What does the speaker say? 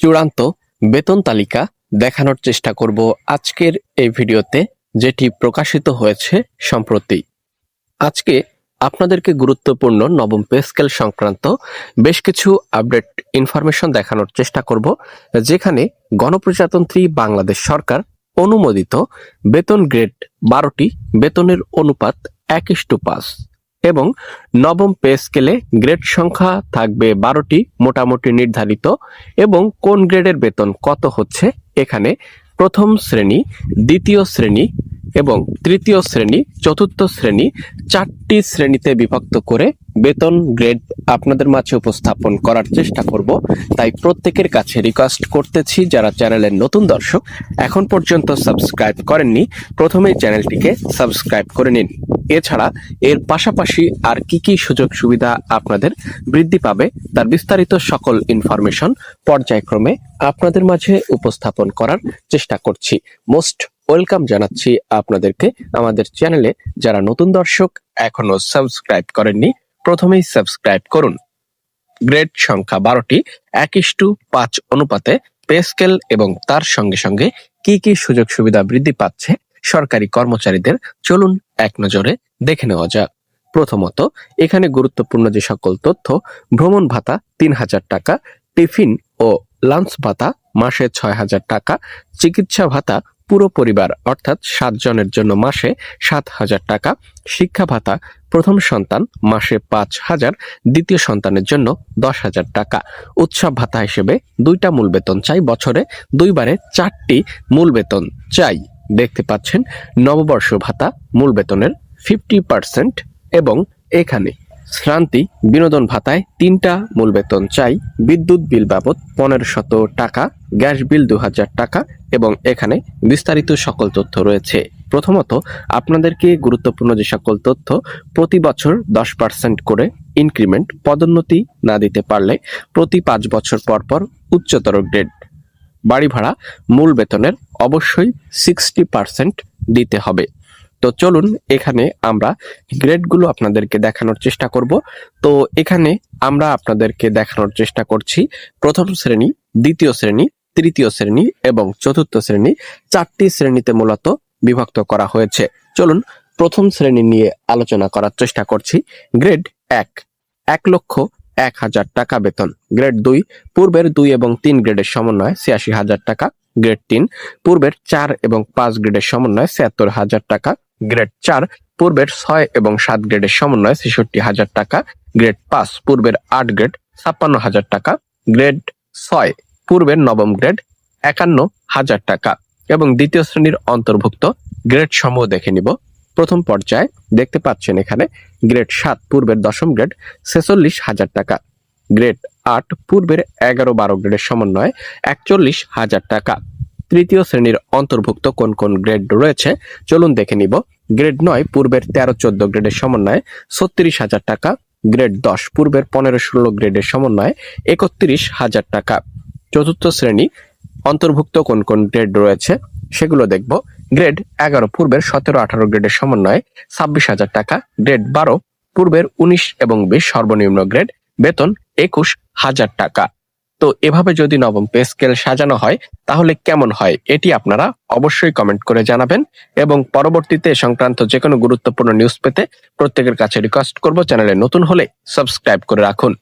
চূড়ান্ত বেতন তালিকা দেখানোর চেষ্টা করব আজকের এই ভিডিওতে, যেটি প্রকাশিত হয়েছে সম্প্রতি। আজকে আপনাদেরকে গুরুত্বপূর্ণ নবম পে স্কেল সংক্রান্ত বেশ কিছু আপডেট ইনফরমেশন দেখানোর চেষ্টা করব, যেখানে গণপ্রজাতন্ত্রী বাংলাদেশ সরকার অনুমোদিত বেতন গ্রেড বারোটি, বেতনের অনুপাত এক ইস্টু পাঁচ। এবং নবম পে স্কেলে গ্রেড সংখ্যা থাকবে বারোটি মোটামুটি নির্ধারিত এবং কোন গ্রেডের বেতন কত হচ্ছে এখানে প্রথম শ্রেণি, দ্বিতীয় শ্রেণি এবং তৃতীয় শ্রেণি, চতুর্থ শ্রেণি চারটি শ্রেণীতে বিভক্ত করে বেতন গ্রেড আপনাদের মাঝে উপস্থাপন করার চেষ্টা করব। তাই প্রত্যেকের কাছে রিকোয়েস্ট করতেছি, যারা চ্যানেলের নতুন দর্শক, এখন পর্যন্ত সাবস্ক্রাইব করেননি, প্রথমেই চ্যানেলটিকে সাবস্ক্রাইব করে নিন। এছাড়া এর পাশাপাশি আর কি কি সুযোগ সুবিধা আপনাদের বৃদ্ধি পাবে তার বিস্তারিত সকল ইনফরমেশন পর্যায়ক্রমে আপনাদের মাঝে উপস্থাপন করার চেষ্টা করছি। মোস্ট ওয়েলকাম জানাচ্ছি আপনাদেরকে আমাদের চ্যানেলে। যারা নতুন দর্শক, এখনও সাবস্ক্রাইব করেননি, প্রথমেই সাবস্ক্রাইব করুন। গ্রেড সংখ্যা বারোটি এক ইস্টু পাঁচ অনুপাতে পে স্কেল এবং তার সঙ্গে সঙ্গে কি কি সুযোগ সুবিধা বৃদ্ধি পাচ্ছে সরকারি কর্মচারীদের চলুন এক নজরে দেখে নেওয়া যাক। প্রথমত, এখানে গুরুত্বপূর্ণ যে সকল তথ্য, ভ্রমণ ভাতা তিন হাজার টাকা, টিফিন ও লাঞ্চ ভাতা মাসে ছয় হাজার টাকা, চিকিৎসা ভাতা পুরো পরিবার অর্থাৎ সাত জনের জন্য মাসে সাত হাজার টাকা, শিক্ষা ভাতা প্রথম সন্তান মাসে পাঁচ হাজার, দ্বিতীয় সন্তানের জন্য দশ হাজার টাকা। উৎসব ভাতা হিসেবে দুইটা মূল বেতন চাই, বছরে দুইবারে চারটি মূল বেতন চাই। দেখতে পাচ্ছেন নববর্ষ ভাতা মূল বেতনের ফিফটি পার্সেন্ট এবং এখানে শ্রান্তি বিনোদন ভাতায় তিনটা মূল বেতন চাই, বিদ্যুৎ বিল বাবদ পনেরো শত টাকা, গ্যাস বিল দু হাজার টাকা এবং এখানে বিস্তারিত সকল তথ্য রয়েছে। প্রথমত, আপনাদেরকে গুরুত্বপূর্ণ যে সকল তথ্য, প্রতি বছর দশ পার্সেন্ট করে ইনক্রিমেন্ট পদোন্নতি না দিতে পারলে প্রতি পাঁচ বছর পর পর উচ্চতর গ্রেড বাড়ি ভাড়া মূল বেতনের অবশ্যই সিক্সটি পার্সেন্ট দিতে হবে। তো চলুন এখানে আমরা গ্রেডগুলো আপনাদেরকে দেখানোর চেষ্টা করব। তো এখানে আমরা আপনাদেরকে দেখানোর চেষ্টা করছি প্রথম শ্রেণি, দ্বিতীয় শ্রেণি, তৃতীয় শ্রেণি এবং চতুর্থ শ্রেণি। চারটি শ্রেণীতে মূলত বিভক্ত করা হয়েছে। চলুন প্রথম শ্রেণি নিয়ে আলোচনা করার চেষ্টা করছি। গ্রেড এক এক লক্ষ এক হাজার টাকা বেতন। গ্রেড দুই, পূর্বের দুই এবং তিন গ্রেডের সমন্বয়ে ছিয়াশি হাজার টাকা। গ্রেড তিন, পূর্বের চার এবং পাঁচ গ্রেডের সমন্বয়ে ছিয়াত্তর হাজার টাকা। গ্রেড চার, পূর্বের ছয় এবং সাত গ্রেডের সমন্বয়ে ছেষট্টি হাজার টাকা। গ্রেড পাঁচ, পূর্বের আট গ্রেড, ছাপ্পান্ন হাজার টাকা। গ্রেড ছয়, পূর্বের নবম গ্রেড, একান্ন হাজার টাকা। এবং দ্বিতীয় শ্রেণির অন্তর্ভুক্ত গ্রেড সমূহ দেখে নিব। প্রথম পর্যায়ে দেখতে পাচ্ছেন এখানে। গ্রেড সাত পূর্বের দশম গ্রেড ছেচল্লিশ হাজার টাকা। গ্রেড আট পূর্বের এগারো বারো গ্রেডের সমন্বয়ে একচল্লিশ হাজার টাকা। তৃতীয় শ্রেণির অন্তর্ভুক্ত কোন কোন গ্রেড রয়েছে? চলুন দেখে নিব। গ্রেড নয় পূর্বের তেরো চোদ্দ গ্রেডের সমন্বয়ে ছত্রিশ হাজার টাকা। গ্রেড দশ পূর্বের পনেরো ষোলো গ্রেডের সমন্বয়ে একত্রিশ হাজার টাকা। চতুর্থ শ্রেণি অন্তর্ভুক্ত কোন কোন গ্রেড রয়েছে? সেগুলো দেখব। গ্রেড এগারো, পূর্বের সতেরো, আঠারো গ্রেডের সমন্বয়ে ছাব্বিশ হাজার টাকা গ্রেড বারো, পূর্বের উনিশ এবং বিশ সর্বনিম্ন গ্রেড বেতন একুশ হাজার টাকা। তো এভাবে যদি নবম পে স্কেল সাজানো হয়, তাহলে কেমন হয় এটি আপনারা অবশ্যই কমেন্ট করে জানাবেন এবং পরবর্তীতে সংক্রান্ত যে কোনো গুরুত্বপূর্ণ নিউজ পেতে প্রত্যেকের কাছে রিকোয়েস্ট করব, চ্যানেলে নতুন হলে সাবস্ক্রাইব করে রাখুন।